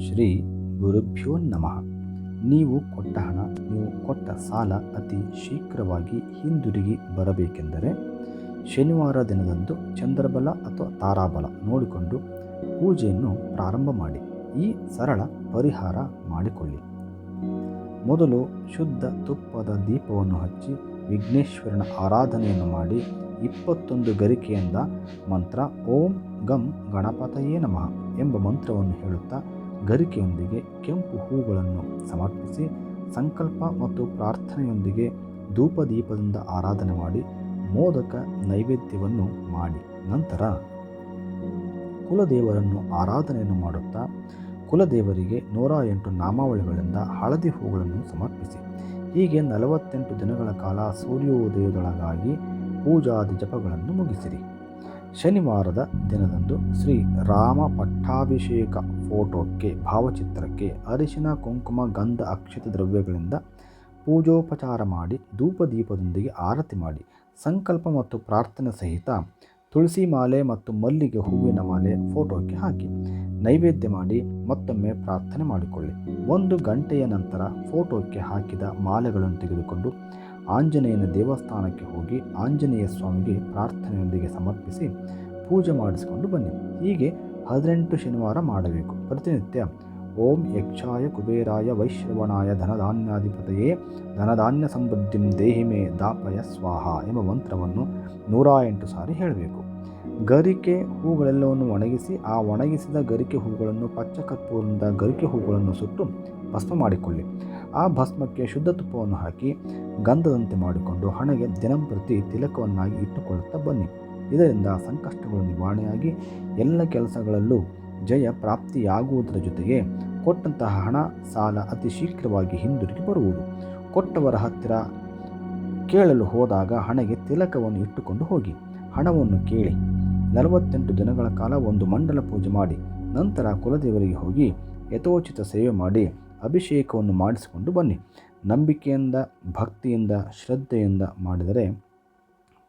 ಶ್ರೀ ಗುರುಭ್ಯೋ ನಮಃ. ನೀವು ಕೊಟ್ಟ ಹಣ, ನೀವು ಕೊಟ್ಟ ಸಾಲ ಅತಿ ಶೀಘ್ರವಾಗಿ ಹಿಂದಿರುಗಿ ಬರಬೇಕೆಂದರೆ ಶನಿವಾರ ದಿನದಂದು ಚಂದ್ರಬಲ ಅಥವಾ ತಾರಾಬಲ ನೋಡಿಕೊಂಡು ಪೂಜೆಯನ್ನು ಪ್ರಾರಂಭ ಮಾಡಿ. ಈ ಸರಳ ಪರಿಹಾರ ಮಾಡಿಕೊಳ್ಳಿ. ಮೊದಲು ಶುದ್ಧ ತುಪ್ಪದ ದೀಪವನ್ನು ಹಚ್ಚಿ ವಿಘ್ನೇಶ್ವರನ ಆರಾಧನೆಯನ್ನು ಮಾಡಿ ಇಪ್ಪತ್ತೊಂದು ಗರಿಕೆಯಿಂದ ಮಂತ್ರ ಓಂ ಗಂ ಗಣಪತಯೇ ನಮಃ ಎಂಬ ಮಂತ್ರವನ್ನು ಹೇಳುತ್ತಾ ಗರಿಕೆಯೊಂದಿಗೆ ಕೆಂಪು ಹೂಗಳನ್ನು ಸಮರ್ಪಿಸಿ ಸಂಕಲ್ಪ ಮತ್ತು ಪ್ರಾರ್ಥನೆಯೊಂದಿಗೆ ಧೂಪದೀಪದಿಂದ ಆರಾಧನೆ ಮಾಡಿ ಮೋದಕ ನೈವೇದ್ಯವನ್ನು ಮಾಡಿ. ನಂತರ ಕುಲದೇವರನ್ನು ಆರಾಧನೆಯನ್ನು ಮಾಡುತ್ತಾ ಕುಲದೇವರಿಗೆ ನೂರ ಎಂಟು ನಾಮಾವಳಿಗಳಿಂದ ಹಳದಿ ಹೂಗಳನ್ನು ಸಮರ್ಪಿಸಿ. ಹೀಗೆ ನಲವತ್ತೆಂಟು ದಿನಗಳ ಕಾಲ ಸೂರ್ಯೋದಯದೊಳಗಾಗಿ ಪೂಜಾದಿ ಜಪಗಳನ್ನು ಮುಗಿಸಿರಿ. ಶನಿವಾರದ ದಿನದಂದು ಶ್ರೀ ರಾಮ ಪಟ್ಟಾಭಿಷೇಕ ಫೋಟೋಕ್ಕೆ, ಭಾವಚಿತ್ರಕ್ಕೆ, ಅರಿಶಿನ, ಕುಂಕುಮ, ಗಂಧ, ಅಕ್ಷತ ದ್ರವ್ಯಗಳಿಂದ ಪೂಜೋಪಚಾರ ಮಾಡಿ ಧೂಪದೀಪದೊಂದಿಗೆ ಆರತಿ ಮಾಡಿ, ಸಂಕಲ್ಪ ಮತ್ತು ಪ್ರಾರ್ಥನೆ ಸಹಿತ ತುಳಸಿ ಮಾಲೆ ಮತ್ತು ಮಲ್ಲಿಗೆ ಹೂವಿನ ಮಾಲೆ ಫೋಟೋಕ್ಕೆ ಹಾಕಿ, ನೈವೇದ್ಯ ಮಾಡಿ ಮತ್ತೊಮ್ಮೆ ಪ್ರಾರ್ಥನೆ ಮಾಡಿಕೊಳ್ಳಿ. ಒಂದು ಗಂಟೆಯ ನಂತರ ಫೋಟೋಕ್ಕೆ ಹಾಕಿದ ಮಾಲೆಗಳನ್ನು ತೆಗೆದುಕೊಂಡು ಆಂಜನೇಯನ ದೇವಸ್ಥಾನಕ್ಕೆ ಹೋಗಿ ಆಂಜನೇಯ ಸ್ವಾಮಿಗೆ ಪ್ರಾರ್ಥನೆಯೊಂದಿಗೆ ಸಮರ್ಪಿಸಿ ಪೂಜೆ ಮಾಡಿಸಿಕೊಂಡು ಬನ್ನಿ. ಹೀಗೆ ಹದಿನೆಂಟು ಶನಿವಾರ ಮಾಡಬೇಕು. ಪ್ರತಿನಿತ್ಯ ಓಂ ಯಕ್ಷಾಯ ಕುಬೇರಾಯ ವೈಶ್ರವಣಾಯ ಧನಧಾನ್ಯಾಧಿಪತೆಯೇ ಧನಧಾನ್ಯ ಸಮೃದ್ಧಿಂ ದೇಹಿಮೆ ದಾಪಯ ಸ್ವಾಹ ಎಂಬ ಮಂತ್ರವನ್ನು ನೂರ ಎಂಟು ಸಾರಿ ಹೇಳಬೇಕು. ಗರಿಕೆ ಹೂಗಳೆಲ್ಲವನ್ನು ಒಣಗಿಸಿ, ಆ ಒಣಗಿಸಿದ ಗರಿಕೆ ಹೂಗಳನ್ನು, ಪಚ್ಚ ಕರ್ಪೂರದಿಂದ ಗರಿಕೆ ಹೂಗಳನ್ನು ಸುಟ್ಟು ಭಸ್ಮ ಮಾಡಿಕೊಳ್ಳಿ. ಆ ಭಸ್ಮಕ್ಕೆ ಶುದ್ಧ ತುಪ್ಪವನ್ನು ಹಾಕಿ ಗಂಧದಂತೆ ಮಾಡಿಕೊಂಡು ಹಣೆಗೆ ದಿನಂಪ್ರತಿ ತಿಲಕವನ್ನಾಗಿ ಇಟ್ಟುಕೊಳ್ಳುತ್ತಾ ಬನ್ನಿ. ಇದರಿಂದ ಸಂಕಷ್ಟಗಳು ನಿವಾರಣೆಯಾಗಿ ಎಲ್ಲ ಕೆಲಸಗಳಲ್ಲೂ ಜಯ ಪ್ರಾಪ್ತಿಯಾಗುವುದರ ಜೊತೆಗೆ ಕೊಟ್ಟಂತಹ ಹಣ, ಸಾಲ ಅತಿ ಶೀಘ್ರವಾಗಿ ಹಿಂದಿರುಗಿ ಬರುವುದು. ಕೊಟ್ಟವರ ಹತ್ತಿರ ಕೇಳಲು ಹೋದಾಗ ಹಣೆಗೆ ತಿಲಕವನ್ನು ಇಟ್ಟುಕೊಂಡು ಹೋಗಿ. ಹಣವನ್ನು ಕೇಳಿ ನಲವತ್ತೆಂಟು ದಿನಗಳ ಕಾಲ ಒಂದು ಮಂಡಲ ಪೂಜೆ ಮಾಡಿ, ನಂತರ ಕುಲದೇವರಿಗೆ ಹೋಗಿ ಯಥೋಚಿತ ಸೇವೆ ಮಾಡಿ, ಅಭಿಷೇಕವನ್ನು ಮಾಡಿಸಿಕೊಂಡು ಬನ್ನಿ. ನಂಬಿಕೆಯಿಂದ, ಭಕ್ತಿಯಿಂದ, ಶ್ರದ್ಧೆಯಿಂದ ಮಾಡಿದರೆ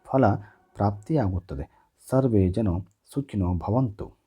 ಫಲ ಪ್ರಾಪ್ತಿಯಾಗುತ್ತದೆ. ಸರ್ವೇ ಜನ ಸುಖಿನೋ ಭವಂತು.